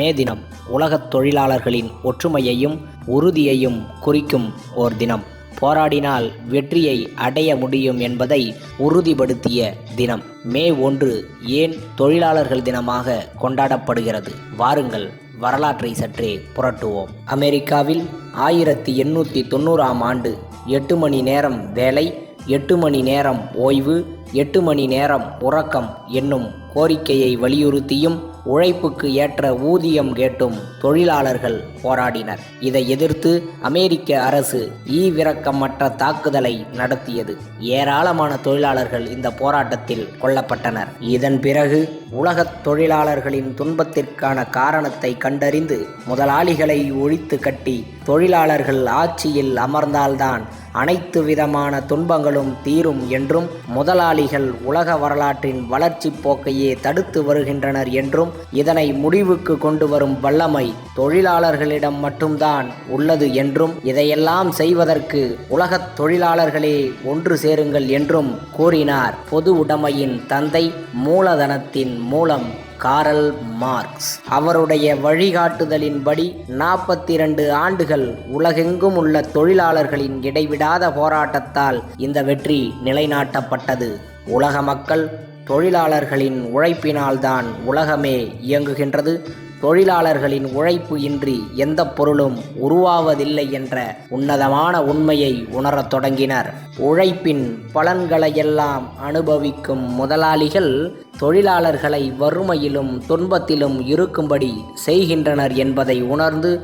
மே தினம் உலகத் தொழிலாளர்களின் ஒற்றுமையையும் உறுதியையும் குறிக்கும் ஓர் தினம். போராடினால் வெற்றியை அடைய முடியும் என்பதை உறுதிப்படுத்திய தினம். மே ஒன்று ஏன் தொழிலாளர்கள் தினமாக கொண்டாடப்படுகிறது? வாருங்கள் வரலாற்றை சற்றே புரட்டுவோம். அமெரிக்காவில் ஆயிரத்தி எண்ணூற்றி தொண்ணூறாம் ஆண்டு எட்டு மணி நேரம் வேலை எட்டு மணி நேரம் ஓய்வு எட்டு மணி நேரம் உறக்கம் என்னும் கோரிக்கையை வலியுறுத்தியும் உழைப்புக்கு ஏற்ற ஊதியம் கேட்டும் தொழிலாளர்கள் போராடினர். இதை எதிர்த்து அமெரிக்க அரசு ஈவிரக்கமற்ற தாக்குதலை நடத்தியது. ஏராளமான தொழிலாளர்கள் இந்த போராட்டத்தில் கொல்லப்பட்டனர். இதன் பிறகு உலகத் தொழிலாளர்களின் துன்பத்திற்கான காரணத்தை கண்டறிந்து முதலாளிகளை ஒழித்து கட்டி தொழிலாளர்கள் ஆட்சியில் அமர்ந்தால்தான் அனைத்து விதமான துன்பங்களும் தீரும் என்றும் முதலாளி போராளிகள் உலக வரலாற்றின் வளர்ச்சி போக்கையே தடுத்து வருகின்றனர் என்றும் இதனை முடிவுக்கு கொண்டு வரும் வல்லமை தொழிலாளர்களிடம் மட்டும்தான் உள்ளது என்றும் இதையெல்லாம் செய்வதற்கு உலகத் தொழிலாளர்களே ஒன்று சேருங்கள் என்றும் கூறினார். பொது உடைமையின் தந்தை மூலதனத்தின் மூலம். Karl Marx. அவருடைய வழிகாட்டுதலின்படி நாற்பத்தி இரண்டு ஆண்டுகள் உலகெங்கும் உள்ள தொழிலாளர்களின் இடைவிடாத போராட்டத்தால் இந்த வெற்றி நிலைநாட்டப்பட்டது. உலக மக்கள் தொழிலாளர்களின் உழைப்பினால்தான் உலகமே இயங்குகின்றது. தொழிலாளர்களின் உழைப்பு இன்றி எந்த பொருளும் உருவாவதில்லை என்ற உன்னதமான உண்மையை உணரத் தொடங்கினர். உழைப்பின் பலன்களையெல்லாம் அனுபவிக்கும் முதலாளிகள் தொழிலாளர்களை வறுமையிலும் துன்பத்திலும் இருக்கும்படி செய்கின்றனர் என்பதை உணர்ந்து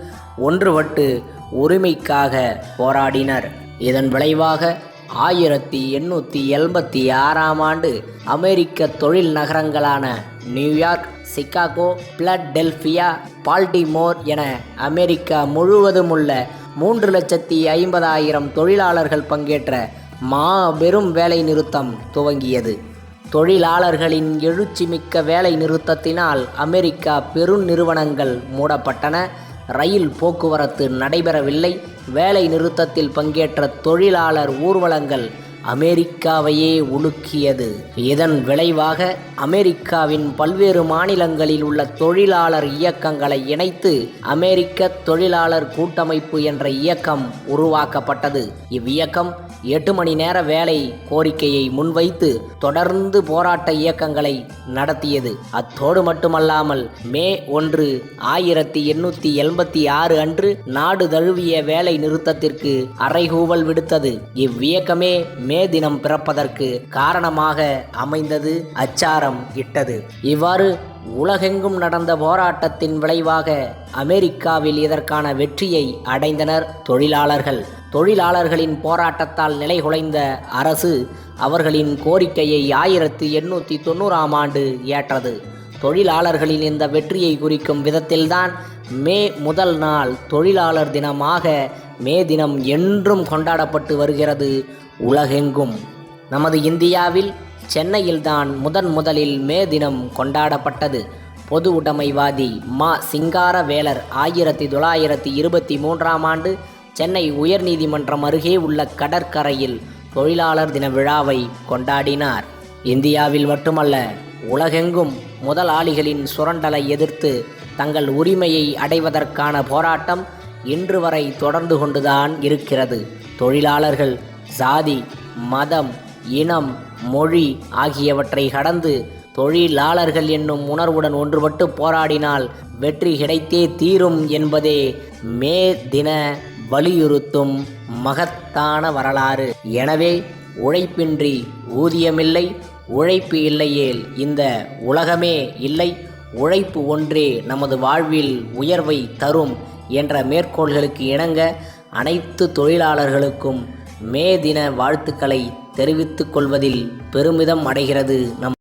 ஒன்றுபட்டு உரிமைக்காக போராடினர். இதன் விளைவாக ஆயிரத்தி எண்ணூற்றி எண்பத்தி ஆறாம் ஆண்டு அமெரிக்க தொழில் நகரங்களான New York Chicago Philadelphia Baltimore என அமெரிக்கா முழுவதும் உள்ள மூன்று லட்சத்தி ஐம்பதாயிரம் தொழிலாளர்கள் பங்கேற்ற மாபெரும் வேலை நிறுத்தம் துவங்கியது. தொழிலாளர்களின் எழுச்சிமிக்க வேலை நிறுத்தத்தினால் அமெரிக்கா பெருநிறுவனங்கள் மூடப்பட்டன. ரயில் போக்குவரத்து நடைபெறவில்லை. வேலை நிறுத்தத்தில் பங்கேற்ற தொழிலாளர் ஊர்வலங்கள் அமெரிக்காவையே உலுக்கியது. இதன் விளைவாக அமெரிக்காவின் பல்வேறு மாநிலங்களில் உள்ள தொழிலாளர் இயக்கங்களை இணைத்து அமெரிக்க தொழிலாளர் கூட்டமைப்பு என்ற இயக்கம் உருவாக்கப்பட்டது. இவ்வியக்கம் எட்டு மணி நேர வேலை கோரிக்கையை முன்வைத்து தொடர்ந்து போராட்ட இயக்கங்களை நடத்தியது. அத்தோடு மட்டுமல்லாமல் மே ஒன்று ஆயிரத்தி எண்ணூற்றி எண்பத்தி ஆறு அன்று நாடு தழுவிய வேலை நிறுத்தத்திற்கு அறைகூவல் விடுத்தது. இவ்வியக்கமே மே தினம் பிறப்பதற்கு காரணமாக அமைந்தது அச்சாரம் இட்டது. இவ்வாறு உலகெங்கும் நடந்த போராட்டத்தின் விளைவாக அமெரிக்காவில் இதற்கான வெற்றியை அடைந்தனர் தொழிலாளர்கள். தொழிலாளர்களின் போராட்டத்தால் நிலைகுலைந்த அரசு அவர்களின் கோரிக்கையை ஆயிரத்தி எண்ணூற்றி தொண்ணூறாம் ஆண்டு ஏற்றது. தொழிலாளர்களின் இந்த வெற்றியை குறிக்கும் விதத்தில்தான் மே முதல் நாள் தொழிலாளர் தினமாக மே தினம் என்றும் கொண்டாடப்பட்டு வருகிறது உலகெங்கும். நமது இந்தியாவில் சென்னையில்தான் முதன் முதலில் மே தினம் கொண்டாடப்பட்டது. பொது உடைமைவாதி மா சிங்காரவேலர் ஆயிரத்தி தொள்ளாயிரத்தி இருபத்தி மூன்றாம் ஆண்டு சென்னை உயர்நீதிமன்றம் அருகே உள்ள கடற்கரையில் தொழிலாளர் தின விழாவை கொண்டாடினார். இந்தியாவில் மட்டுமல்ல உலகெங்கும் முதலாளிகளின் சுரண்டலை எதிர்த்து தங்கள் உரிமையை அடைவதற்கான போராட்டம் இன்று வரை தொடர்ந்து கொண்டுதான் இருக்கிறது. தொழிலாளர்கள் சாதி மதம் இனம் மொழி ஆகியவற்றை கடந்து தொழிலாளர்கள் என்னும் உணர்வுடன் ஒன்றுபட்டு போராடினால் வெற்றி கிடைத்தே தீரும் என்பதே மே தின வலியுறுத்தும் மகத்தான வரலாறு. எனவே உழைப்பின்றி ஊதியமில்லை உழைப்பு இல்லையேல் இந்த உலகமே இல்லை. உழைப்பு ஒன்றே நமது வாழ்வில் உயர்வை தரும் என்ற மேற்கோள்களுக்கு இணங்க அனைத்து தொழிலாளர்களுக்கும் மே தின வாழ்த்துக்களை தெரிவித்துக் கொள்வதில் பெருமிதம் அடைகிறது நம்